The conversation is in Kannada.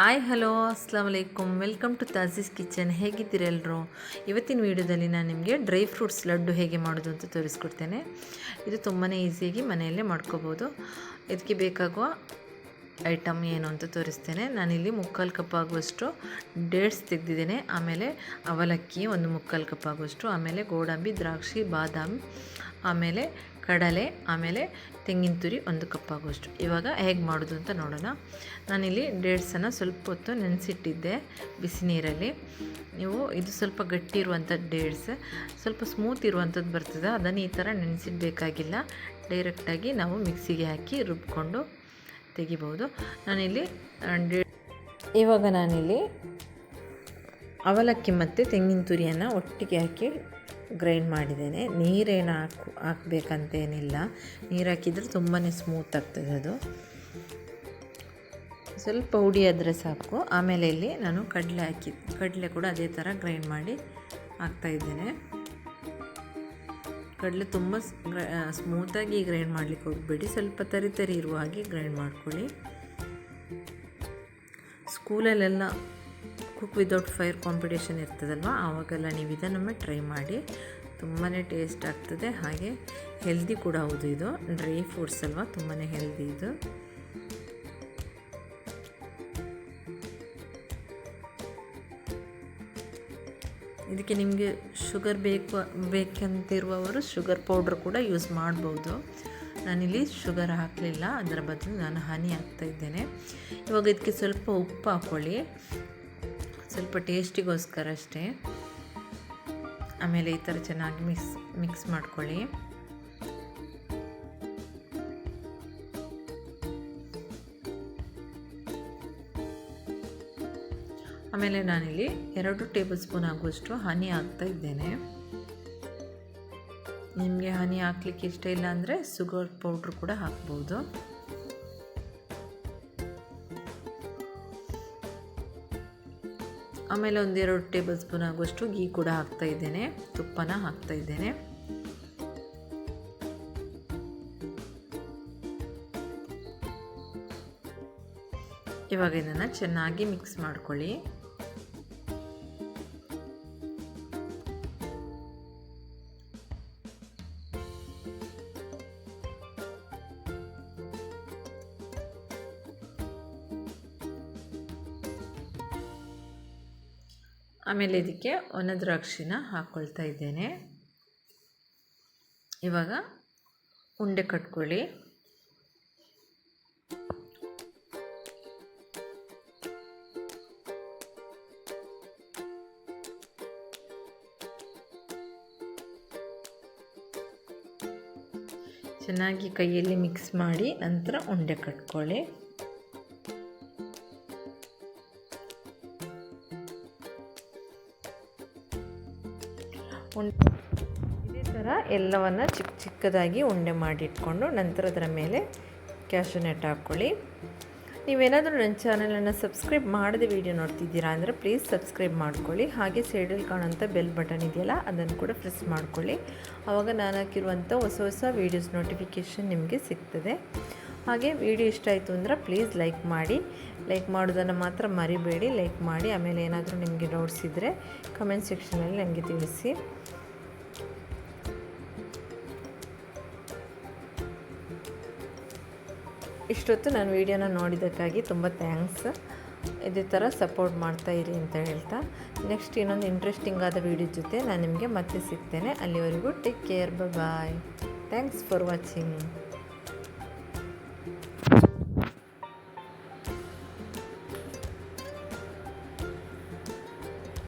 ಆಯ್ ಹಲೋ ಅಸ್ಲಾಂ ವಲೈಕುಮ್ ಟು ತಾಜೀಸ್ ಕಿಚನ್ ಹೇಗಿದ್ದೀರಿ ಎಲ್ಲರೂ ಇವತ್ತಿನ ವಿಡಿಯೋದಲ್ಲಿ ನಾನು ನಿಮಗೆ ಡ್ರೈ ಫ್ರೂಟ್ಸ್ ಲಡ್ಡು ಹೇಗೆ ಮಾಡೋದು ಅಂತ ತೋರಿಸ್ಕೊಡ್ತೇನೆ. ಇದು ತುಂಬಾ ಈಸಿಯಾಗಿ ಮನೆಯಲ್ಲೇ ಮಾಡ್ಕೋಬೋದು. ಇದಕ್ಕೆ ಬೇಕಾಗುವ ಐಟಮ್ ಏನು ಅಂತ ತೋರಿಸ್ತೇನೆ. ನಾನಿಲ್ಲಿ ಮುಕ್ಕಾಲು ಕಪ್ ಆಗುವಷ್ಟು ಡೇಟ್ಸ್ ತೆಗೆದಿದ್ದೇನೆ. ಆಮೇಲೆ ಅವಲಕ್ಕಿ ಒಂದು ಮುಕ್ಕಾಲು ಕಪ್ ಆಗುವಷ್ಟು. ಆಮೇಲೆ ಗೋಡಂಬಿ, ದ್ರಾಕ್ಷಿ, ಬಾದಾಮಿ, ಆಮೇಲೆ ಕಡಲೆ, ಆಮೇಲೆ ತೆಂಗಿನ ತುರಿ ಒಂದು ಕಪ್ ಆಗೋಷ್ಟು. ಇವಾಗ ಹೇಗೆ ಮಾಡೋದು ಅಂತ ನೋಡೋಣ. ನಾನಿಲ್ಲಿ ಡೇಟ್ಸನ್ನು ಸ್ವಲ್ಪ ಹೊತ್ತು ನೆನೆಸಿಟ್ಟಿದ್ದೆ ಬಿಸಿ ನೀರಲ್ಲಿ. ನೀವು ಇದು ಸ್ವಲ್ಪ ಗಟ್ಟಿ ಇರುವಂಥ ಡೇಟ್ಸ್, ಸ್ವಲ್ಪ ಸ್ಮೂತ್ ಇರುವಂಥದ್ದು ಬರ್ತದೆ, ಅದನ್ನು ಈ ಥರ ನೆನೆಸಿಡಬೇಕಾಗಿಲ್ಲ. ಡೈರೆಕ್ಟಾಗಿ ನಾವು ಮಿಕ್ಸಿಗೆ ಹಾಕಿ ರುಬ್ಕೊಂಡು ತೆಗಿಬೋದು. ನಾನಿಲ್ಲಿ ಇವಾಗ ನಾನಿಲ್ಲಿ ಅವಲಕ್ಕಿ ಮತ್ತು ತೆಂಗಿನ ತುರಿಯನ್ನು ಒಟ್ಟಿಗೆ ಹಾಕಿ ಗ್ರೈಂಡ್ ಮಾಡಿದ್ದೇನೆ. ನೀರೇನು ಹಾಕು ಹಾಕಬೇಕಂತೇನಿಲ್ಲ. ನೀರು ಹಾಕಿದರೆ ತುಂಬಾ ಸ್ಮೂತ್ ಆಗ್ತದೆ ಅದು. ಸ್ವಲ್ಪ ಹುಡಿ ಆದರೆ ಸಾಕು. ಆಮೇಲೆ ಇಲ್ಲಿ ನಾನು ಕಡಲೆ ಹಾಕಿ ಕಡಲೆ ಕೂಡ ಅದೇ ಥರ ಗ್ರೈಂಡ್ ಮಾಡಿ ಹಾಕ್ತಾಯಿದ್ದೇನೆ ಕಡಲೆ ತುಂಬ ಸ್ಮೂತಾಗಿ ಗ್ರೈಂಡ್ ಮಾಡಲಿಕ್ಕೆ ಹೋಗಬೇಡಿ. ಸ್ವಲ್ಪ ತರಿ ತರಿ ಇರುವ ಹಾಗೆ ಗ್ರೈಂಡ್ ಮಾಡ್ಕೊಳ್ಳಿ. ಸ್ಕೂಲಲ್ಲೆಲ್ಲ ಕುಕ್ ವಿದೌಟ್ ಫೈರ್ ಕಾಂಪಿಟೇಷನ್ ಇರ್ತದಲ್ವ? ಆವಾಗೆಲ್ಲ ನೀವು ಇದನ್ನೊಮ್ಮೆ ಟ್ರೈ ಮಾಡಿ ತುಂಬಾ ಟೇಸ್ಟ್ ಆಗ್ತದೆ. ಹಾಗೆ ಹೆಲ್ದಿ ಕೂಡ ಹೌದು ಇದು. ಡ್ರೈ ಫ್ರೂಟ್ಸ್ ಅಲ್ವಾ? ತುಂಬಾ ಹೆಲ್ದಿ ಇದು. ಇದಕ್ಕೆ ನಿಮಗೆ ಶುಗರ್ ಬೇಕು, ಬೇಕಂತಿರುವವರು ಶುಗರ್ ಪೌಡ್ರ್ ಕೂಡ ಯೂಸ್ ಮಾಡ್ಬೋದು. ನಾನಿಲ್ಲಿ ಶುಗರ್ ಹಾಕಲಿಲ್ಲ. ಅದರ ಬದಲು ನಾನು ಹನಿ ಹಾಕ್ತಾಯಿದ್ದೇನೆ ಇವಾಗ ಇದಕ್ಕೆ ಸ್ವಲ್ಪ ಉಪ್ಪು ಹಾಕ್ಕೊಳ್ಳಿ ಸ್ವಲ್ಪ ಟೇಸ್ಟಿಗೋಸ್ಕರ ಅಷ್ಟೇ. ಆಮೇಲೆ ಈ ಥರ ಚೆನ್ನಾಗಿ ಮಿಕ್ಸ್ ಮಿಕ್ಸ್ ಮಾಡ್ಕೊಳ್ಳಿ. ಆಮೇಲೆ ನಾನಿಲ್ಲಿ ಎರಡು ಟೇಬಲ್ ಸ್ಪೂನ್ ಆಗುವಷ್ಟು ಹನಿ ಹಾಕ್ತಾ ಇದ್ದೇನೆ. ನಿಮಗೆ ಹನಿ ಹಾಕ್ಲಿಕ್ಕೆ ಇಷ್ಟ ಇಲ್ಲ ಅಂದರೆ ಶುಗರ್ ಪೌಡ್ರ್ ಕೂಡ ಹಾಕ್ಬೋದು. ಆಮೇಲೆ ಒಂದೆರಡು ಟೇಬಲ್ ಸ್ಪೂನ್ ಆಗುವಷ್ಟು ಗೀ ಕೂಡ ಹಾಕ್ತಾ ಇದ್ದೇನೆ. ತುಪ್ಪನ ಹಾಕ್ತಾ ಇದ್ದೇನೆ. ಇವಾಗ ಇದನ್ನು ಚೆನ್ನಾಗಿ ಮಿಕ್ಸ್ ಮಾಡ್ಕೊಳ್ಳಿ. ಆಮೇಲೆ ಇದಕ್ಕೆ ಒಣ ದ್ರಾಕ್ಷಿನ ಹಾಕ್ಕೊಳ್ತಾ ಇದ್ದೇನೆ. ಇವಾಗ ಉಂಡೆ ಕಟ್ಕೊಳ್ಳಿ. ಚೆನ್ನಾಗಿ ಕೈಯಲ್ಲಿ ಮಿಕ್ಸ್ ಮಾಡಿ ನಂತರ ಉಂಡೆ ಕಟ್ಕೊಳ್ಳಿ. ಇದೇ ಥರ ಎಲ್ಲವನ್ನು ಚಿಕ್ಕ ಚಿಕ್ಕದಾಗಿ ಉಂಡೆ ಮಾಡಿಟ್ಕೊಂಡು ನಂತರ ಅದರ ಮೇಲೆ ಕ್ಯಾಶು ನೆಟ್ ಹಾಕ್ಕೊಳ್ಳಿ ನೀವೇನಾದರೂ ನನ್ನ ಚಾನಲನ್ನು ಸಬ್ಸ್ಕ್ರೈಬ್ ಮಾಡದೆ ವೀಡಿಯೋ ನೋಡ್ತಿದ್ದೀರಾ ಅಂದರೆ ಪ್ಲೀಸ್ ಸಬ್ಸ್ಕ್ರೈಬ್ ಮಾಡ್ಕೊಳ್ಳಿ. ಹಾಗೆ ಸೈಡಲ್ಲಿ ಕಾಣೋಂಥ ಬೆಲ್ ಬಟನ್ ಇದೆಯಲ್ಲ, ಅದನ್ನು ಕೂಡ ಪ್ರೆಸ್ ಮಾಡ್ಕೊಳ್ಳಿ. ಆವಾಗ ನಾನು ಹಾಕಿರುವಂಥ ಹೊಸ ಹೊಸ ವೀಡಿಯೋಸ್ ನೋಟಿಫಿಕೇಷನ್ ನಿಮಗೆ ಸಿಗ್ತದೆ. ಹಾಗೆ ವಿಡಿಯೋ ಇಷ್ಟ ಆಯಿತು ಅಂದರೆ ಪ್ಲೀಸ್ ಲೈಕ್ ಮಾಡಿ. ಲೈಕ್ ಮಾಡೋದನ್ನು ಮಾತ್ರ ಮರಿಬೇಡಿ. ಲೈಕ್ ಮಾಡಿ. ಆಮೇಲೆ ಏನಾದರೂ ನಿಮಗೆ ಡೌಟ್ಸ್ ಇದ್ದರೆ ಕಮೆಂಟ್ ಸೆಕ್ಷನಲ್ಲಿ ನನಗೆ ತಿಳಿಸಿ. ಇಷ್ಟೊತ್ತು ನಾನು ವೀಡಿಯೋನ ನೋಡಿದ್ದಕ್ಕಾಗಿ ತುಂಬ ಥ್ಯಾಂಕ್ಸ್ ಇದೇ ಥರ ಸಪೋರ್ಟ್ ಮಾಡ್ತಾ ಇರಿ ಅಂತ ಹೇಳ್ತಾ. ನೆಕ್ಸ್ಟ್ ಇನ್ನೊಂದು ಇಂಟ್ರೆಸ್ಟಿಂಗ್ ಆದ ವಿಡಿಯೋ ಜೊತೆ ನಾನು ನಿಮಗೆ ಮತ್ತೆ ಸಿಗ್ತೇನೆ. ಅಲ್ಲಿವರೆಗೂ take care bye thanks for watching